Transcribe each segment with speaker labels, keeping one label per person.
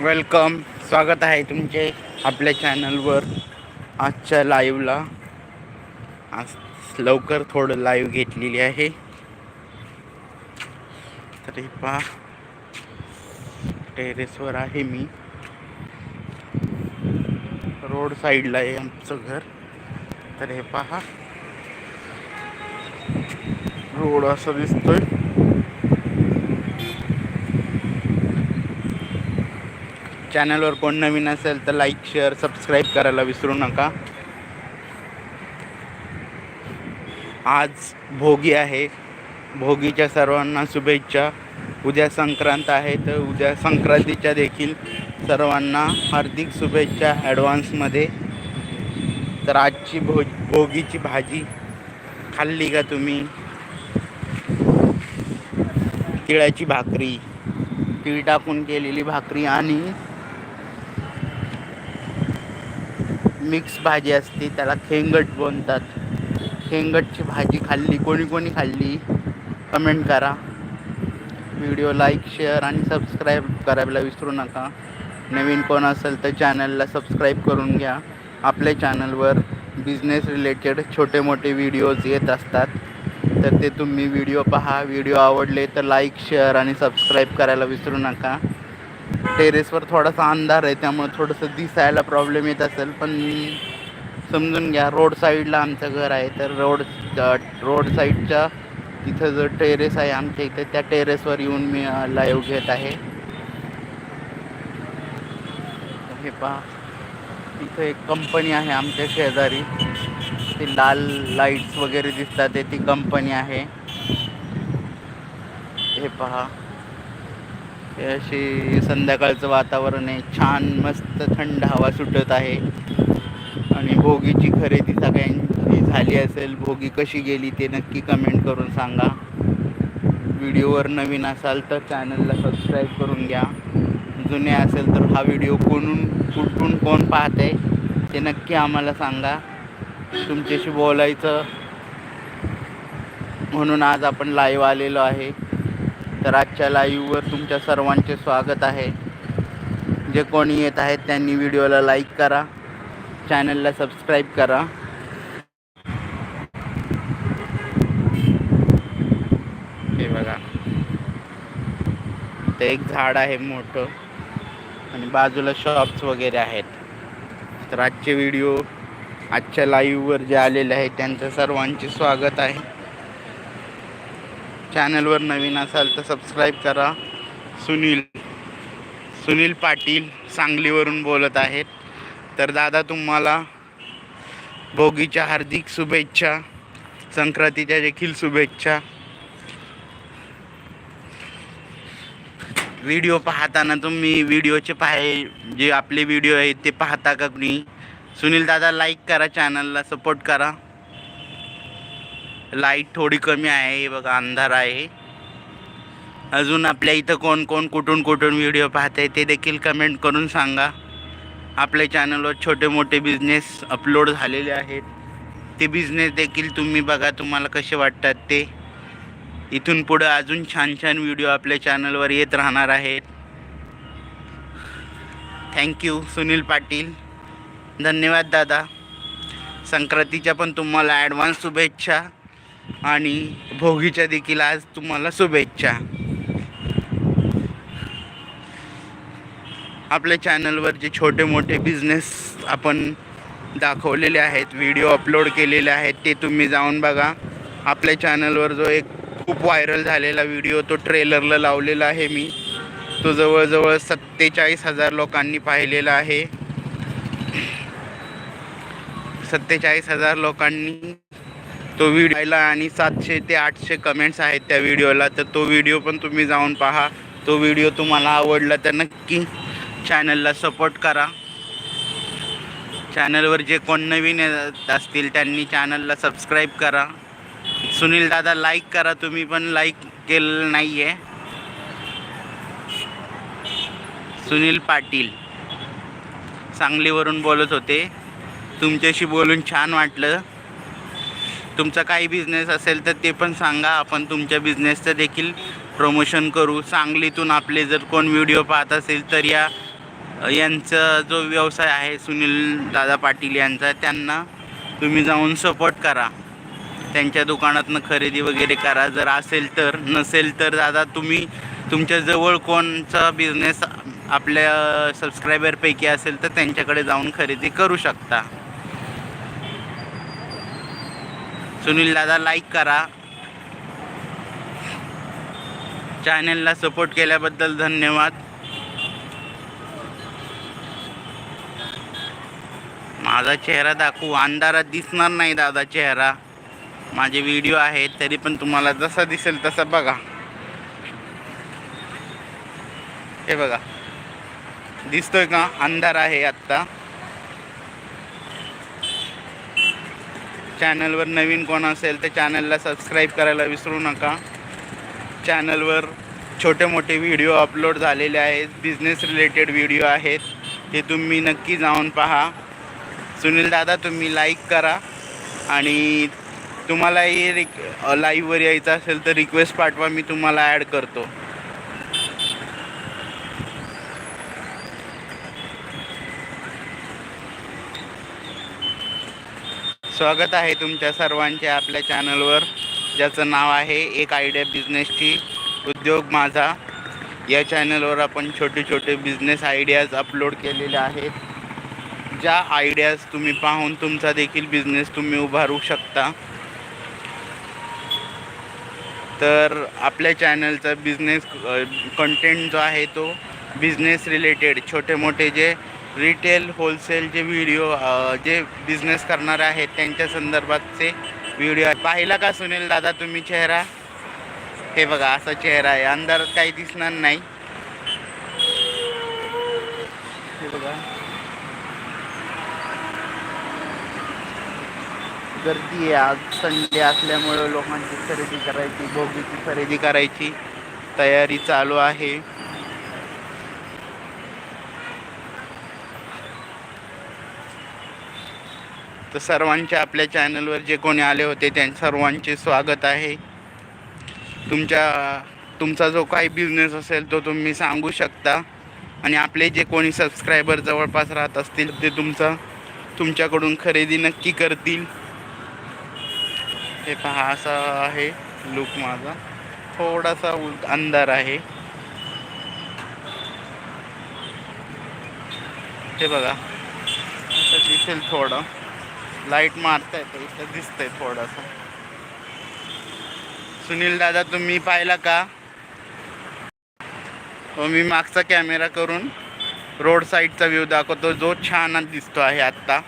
Speaker 1: Welcome स्वागत आहे तुमचे आपल्या चॅनलवर आजच्या लाईव्हला आज लवकर थोडं लाईव्ह घेतलेली आहे. तर हे पहा टेरेसवर आहे मी. रोड साईडला आहे आमचं घर. तर हे पहा. रोड असं दिसतोय. चॅनलवर कोण नवीन असेल तर लाईक शेअर सबस्क्राईब करायला विसरू नका. आज भोगी आहे. भोगीच्या सर्वांना शुभेच्छा. उद्या संक्रांत आहे तर उद्या संक्रांतीच्या देखील सर्वांना हार्दिक शुभेच्छा ॲडव्हान्समध्ये तर आजची भो भोगीची भाजी खाल्ली का तुम्ही? तिळाची भाकरी. तीळ टाकून केलेली भाकरी आणि मिक्स भाजी असते त्याला खेंगट बोलतात. खेंगटची भाजी खाल्ली कोणी कोणी खाल्ली कमेंट करा. व्हिडिओ लाईक शेअर आणि सबस्क्राईब करायला विसरू नका. नवीन कोण असेल तर चॅनलला सबस्क्राईब करून घ्या. आपल्या चॅनलवर बिझनेस रिलेटेड छोटे मोठे व्हिडिओज येत असतात. तर ते तुम्ही व्हिडिओ पहा. व्हिडिओ आवडले तर लाईक शेअर आणि सबस्क्राईब करायला विसरू नका. टेरेसवर थोडासा अंधार आहे त्यामुळे थोडंसं दिसायला प्रॉब्लेम येत असेल पण समजून घ्या रोड साईडला आमचं घर आहे तर रोड रोड साईडच्या तिथं जो टेरेस आहे आमच्या इथे त्या टेरेसवर येऊन मी लाईव्ह घेत आहे. हे पहा तिथं एक कंपनी आहे आमच्या शेजारी. ते लाल लाईट्स वगैरे दिसतात ते ती कंपनी आहे. हे पहा. हे अशी संध्याकाळचं वातावरण आहे. छान मस्त थंड हवा सुटत आहे. आणि भोगीची खरेदी सगळ्यांची झाली असेल. भोगी कशी गेली ते नक्की कमेंट करून सांगा. व्हिडिओवर नवीन असाल तर चॅनलला सबस्क्राईब करून घ्या. जुने असेल तर हा व्हिडिओ कोणून कुठून कोण पाहत आहे ते नक्की आम्हाला सांगा. तुमच्याशी बोलायचं म्हणून आज आपण लाईव्ह आलेलो आहे. तर आजच्या लाईव्हवर तुमच्या सर्वांचे स्वागत आहे. जे कोणी येत आहेत त्यांनी व्हिडिओला लाईक करा. चॅनलला सबस्क्राईब करा. हे बघा. ते एक झाड आहे मोठं आणि बाजूला शॉप्स वगैरे आहेत. तर आजचे व्हिडिओ आजच्या लाईव्हवर जे आलेले आहेत त्यांचं सर्वांचे स्वागत आहे. चॅनलवर नवीन असाल तर सबस्क्राईब करा. सुनील सुनील पाटील सांगलीवरून बोलत आहेत. तर दादा तुम्हाला भोगीच्या हार्दिक शुभेच्छा संक्रांतीच्या देखील शुभेच्छा. व्हिडिओ पाहताना तुम्ही व्हिडिओचे पाहे जे आपले व्हिडिओ आहेत ते पाहता का कुणी सुनील दादा लाईक करा चॅनलला सपोर्ट करा. लाइट थोडी कमी आहे हे बघा अंधार आहे. अजून आपल्या इथं कोण कोण कुठून कुठून व्हिडिओ पाहते ते देखील कमेंट करून सांगा. आपल्या चॅनलवर छोटे मोठे बिझनेस अपलोड झालेले आहेत. ते बिझनेस देखील तुम्ही बघा तुम्हाला कसे वाटतात ते. इथून पुढं अजून छान छान व्हिडिओ आपल्या चॅनलवर येत राहणार आहेत. Thank you Sunil Patil. धन्यवाद दादा. संक्रांतीच्या पण तुम्हाला ॲडव्हान्स शुभेच्छा. आणि भोगीच्या देखील आज तुम्हाला शुभेच्छा. आपल्या चॅनलवर जे छोटे मोठे बिझनेस आपण दाखवलेले आहेत व्हिडिओ अपलोड केलेले आहेत ते तुम्ही जाऊन बघा. आपल्या चॅनलवर जो एक खूप व्हायरल झालेला व्हिडिओ तो ट्रेलरला लावलेला आहे मी. तो जवळजवळ सत्तेचाळीस हजार लोकांनी पाहिलेला आहे. सत्तेचाळीस हजार लोकांनी तो व्हिडिओ पाहिला आणि सातशे ते आठशे कमेंट्स आहेत त्या व्हिडिओला तर तो व्हिडिओ पण तुम्ही जाऊन पहा. तो व्हिडिओ तुम्हाला आवडला तर नक्की चॅनलला सपोर्ट करा. चॅनलवर जे कोण नवीन असतील त्यांनी चॅनलला सबस्क्राईब करा. सुनील दादा लाईक करा. तुम्ही पण लाईक केलेलं नाही आहे सुनील पाटील. सांगलीवरून बोलत होते. तुमच्याशी बोलून छान वाटलं. तुमचा काही बिझनेस असेल तर ते पण सांगा. आपण तुमच्या बिझनेसचं देखील प्रमोशन करू. सांगलीतून आपले जर कोण व्हिडिओ पाहत असेल तर या यांचा जो व्यवसाय आहे सुनील दादा पाटील यांचा त्यांना तुम्ही जाऊन सपोर्ट करा. त्यांच्या दुकानातनं खरेदी वगैरे करा. जर असेल तर नसेल तर दादा तुम्ही तुमच्या जवळ कोणचा बिझनेस आपल्या सबस्क्रायबरपैकी असेल तर त्यांच्याकडे जाऊन खरेदी करू शकता. सुनील दादा लाईक करा चॅनेलला सपोर्ट केल्याबद्दल धन्यवाद. माझा चेहरा दाखवू. अंधारात दिसणार नाही दादा चेहरा. माझे व्हिडिओ आहेत तरी पण तुम्हाला जसा दिसेल तसा बघा. हे बघा. दिसतोय का? अंधार आहे आत्ता. चॅनलवर नवीन कोण असेल तर चॅनलला सबस्क्राईब करायला विसरू नका. चॅनलवर छोटे मोठे व्हिडिओ अपलोड झालेले आहेत. बिझनेस रिलेटेड व्हिडिओ आहेत. ते तुम्ही नक्की जाऊन पहा. सुनील दादा तुम्ही लाईक करा. आणि तुम्हालाही रिक लाईव्हवर यायचं असेल तर रिक्वेस्ट पाठवा. मी तुम्हाला ॲड करतो. स्वागत आहे तुमच्या सर्वांचे आपल्या चॅनलवर ज्याचं नाव आहे एक आयडिया बिझनेसची उद्योग माझा. या चॅनलवर आपण छोटे छोटे बिझनेस आयडियाज अपलोड केलेले आहेत. ज्या आयडियाज तुम्ही पाहून तुमचा देखील बिझनेस तुम्ही उभारू शकता. तर आपल्या चॅनलचा बिझनेस कंटेंट जो आहे तो बिझनेस रिलेटेड छोटे मोठे जे रिटेल होलसेल जे व्हिडिओ जे बिझनेस करणारे आहेत त्यांच्या संदर्भातचे व्हिडिओ पाहिला का सुनील दादा तुम्ही चेहरा? हे बघा असा चेहरा आहे. अंधारात काही दिसणार नाही. हे बघा. गर्दी आहे. आज संडे असल्यामुळे लोकांची खरेदी करायची भोगीची खरेदी करायची तयारी चालू आहे. तर सर्वांचे आपल्या चॅनलवर जे कोणी आले होते त्यां सर्वांचे स्वागत आहे. तुमच्या तुमचा जो काही बिझनेस असेल तो तुम्ही सांगू शकता. आणि आपले जे कोणी सबस्क्रायबर जवळपास राहत असतील ते तुमचा तुमच्याकडून खरेदी नक्की करतील. हे पहा असा आहे लुक माझा. थोडासा उल- अंधार आहे. हे बघा. असं दिसेल थोडं. लाइट मारता तर इथं दिसतंय थोडासा. सुनील दादा तुम्ही पाहिला का? हो मी मागचा कॅमेरा करून रोड साईडचा व्ह्यू दाखवतो. जो छान दिसतो आहे आत्ता.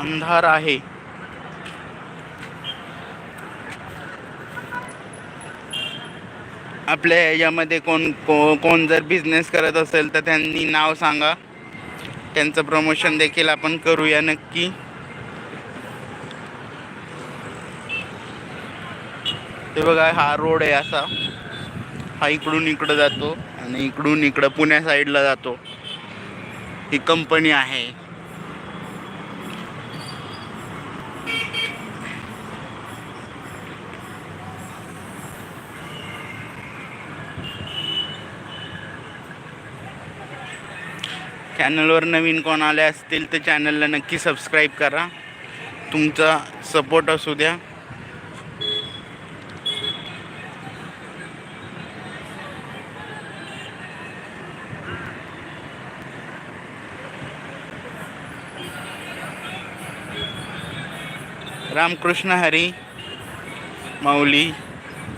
Speaker 1: अंधार आहे. आपल्या याच्यामध्ये कोण को कोण जर बिझनेस करत असेल तर त्यांनी नाव सांगा. त्यांचं प्रमोशन देखील आपण करूया नक्की. ते बघा हा रोड आहे असा. हा इकडून इकडं जातो आणि इकडून इकडं पुण्या साईडला जातो. ही कंपनी आहे. चॅनलवर नवीन कोण आले असतील तर चॅनलला नक्की सबस्क्राईब करा. तुमचा सपोर्ट असू द्या. रामकृष्ण हरी माऊली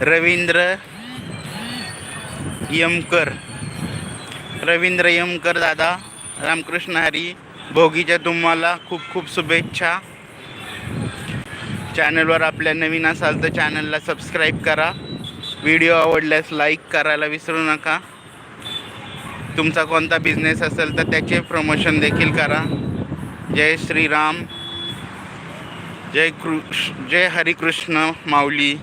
Speaker 1: रवींद्र यमकर रवींद्र यमकर दादा रामकृष्ण हरी भोगीच्या तुम्हाला खूप खूप शुभेच्छा. चॅनलवर आपल्या नवीन असाल तर चॅनलला सबस्क्राईब करा. व्हिडिओ आवडल्यास लाईक करायला विसरू नका. तुमचा कोणता बिझनेस असेल तर त्याचे प्रमोशन देखील करा. जय श्रीराम. जय कृष् जय हरिकृष्ण माऊली.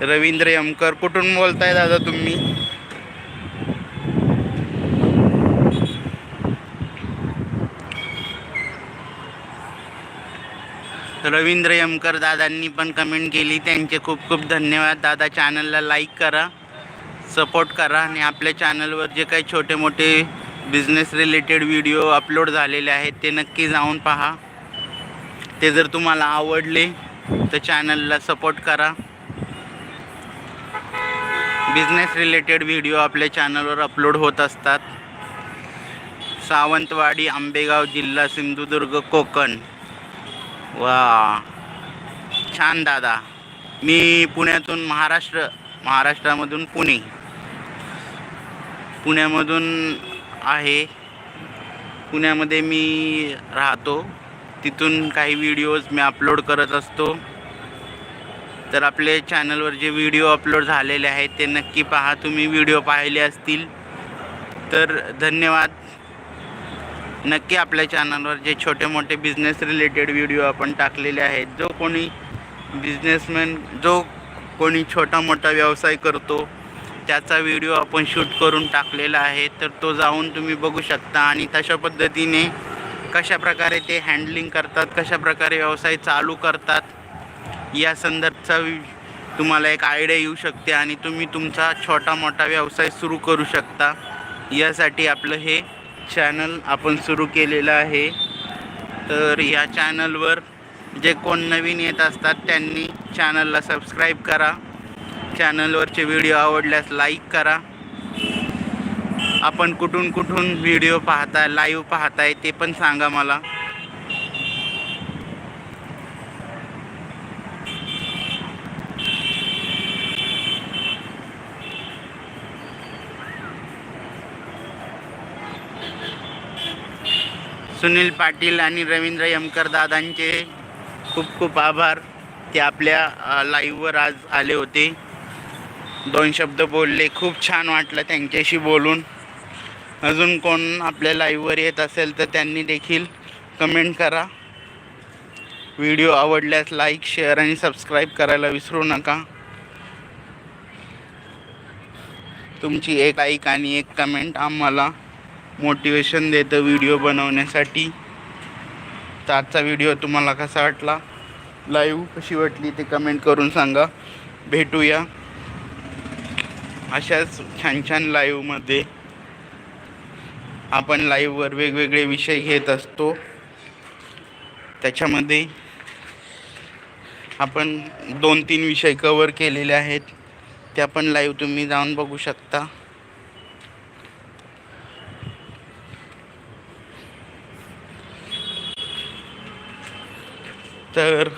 Speaker 1: रवींद्र यमकर कुठून बोलताय दादा तुम्ही? रवींद्र यमकर दादांनी पण कमेंट केली. त्यांचे खूप खूप धन्यवाद. दादा चॅनलला लाईक करा सपोर्ट करा आणि आपल्या चॅनलवर जे काही छोटे मोठे बिझनेस रिलेटेड व्हिडिओ अपलोड झालेले आहेत ते नक्की जाऊन पहा. ते जर तुम्हाला आवडले तर चॅनलला सपोर्ट करा. बिझनेस रिलेटेड व्हिडिओ आपल्या चॅनलवर अपलोड होत असतात. सावंतवाडी आंबेगाव जिल्हा सिंधुदुर्ग कोकण. वा. छान दादा. मी पुण्यातून महाराष्ट्र महाराष्ट्रामधून पुणे. पुण्यामधून आहे. पुण्यामध्ये मी राहतो. तिथून काही व्हिडिओज मी अपलोड करत असतो. तर आपले चॅनलवर जे व्हिडिओ अपलोड झालेले आहेत ते नक्की पहा. तुम्ही व्हिडिओ पाहिले असतील. तर धन्यवाद. नक्की आपल्या चॅनलवर जे छोटे मोठे बिझनेस रिलेटेड व्हिडिओ आपण टाकलेले आहेत जो कोणी बिझनेसमॅन जो कोणी छोटा मोठा व्यवसाय करतो त्याचा व्हिडिओ आपण शूट करून टाकलेला आहे. तर तो जाऊन तुम्ही बघू शकता आणि तशा पद्धतीने कशा प्रकारे ते हँडलिंग करतात कशा प्रकारे व्यवसाय चालू करतात या संदर्भाचा वि- तुम्हाला एक आयडिया येऊ शकते आणि तुम्ही तुमचा छोटा मोठा व्यवसाय सुरू करू शकता. यासाठी आपलं हे चॅनल आपण सुरू केलेलं आहे. तर या चॅनलवर जे कोण नवीन येत असतात त्यांनी चॅनलला सबस्क्राईब करा. चॅनलवरचे व्हिडिओ आवडल्यास लाईक करा. आपण कुठून कुठून व्हिडिओ पाहताय लाईव्ह पाहताय ते पण सांगा मला. सुनील पाटील आणि रवींद्र यमकर दादांचे खूप खूप आभार ते आपल्या लाईव्हवर आज आले होते. दोन शब्द बोलले. खूप छान वाटलं त्यांच्याशी बोलून. अजून कोण आपल्या लाईव्हवर येत असेल तर त्यांनी देखील कमेंट करा. व्हिडिओ आवडल्यास लाईक शेअर आणि सबस्क्राईब करायला विसरू नका. तुमची एक लाईक आणि एक कमेंट आम्हाला मोटिवेशन देतं व्हिडिओ बनवण्यासाठी. तर आजचा व्हिडिओ तुम्हाला कसा वाटला? लाईव्ह कशी वाटली ते कमेंट करून सांगा. भेटूया. अशाच छान छान लाईव्हमध्ये आपण लाईव्हवर वेगवेगळे विषय घेत असतो. त्याच्यामध्ये आपण दोन तीन विषय कवर केलेले आहेत. त्या पण लाईव्ह तुम्ही जाऊन बघू शकता. तर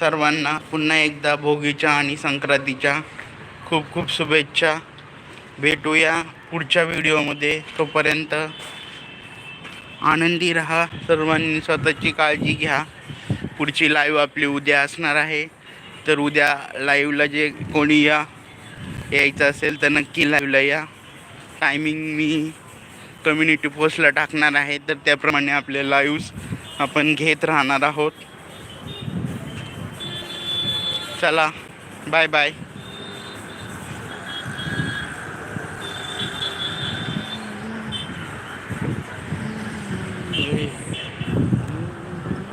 Speaker 1: सर्वांना पुन्हा एकदा भोगीच्या आणि संक्रांतीच्या खूप खूप शुभेच्छा. भेटूया पुढच्या व्हिडिओमध्ये. तोपर्यंत आनंदी राहा. सर्वांनी स्वतःची काळजी घ्या. पुढची लाईव्ह आपली उद्या असणार आहे. तर उद्या लाईव्हला जे कोणी या यायचं असेल तर नक्की लाईव्हला या. टायमिंग मी कम्युनिटी पोस्टला टाकणार आहे. तर त्याप्रमाणे आपले लाईव्स आपण घेत राहणार आहोत. चला बाय बाय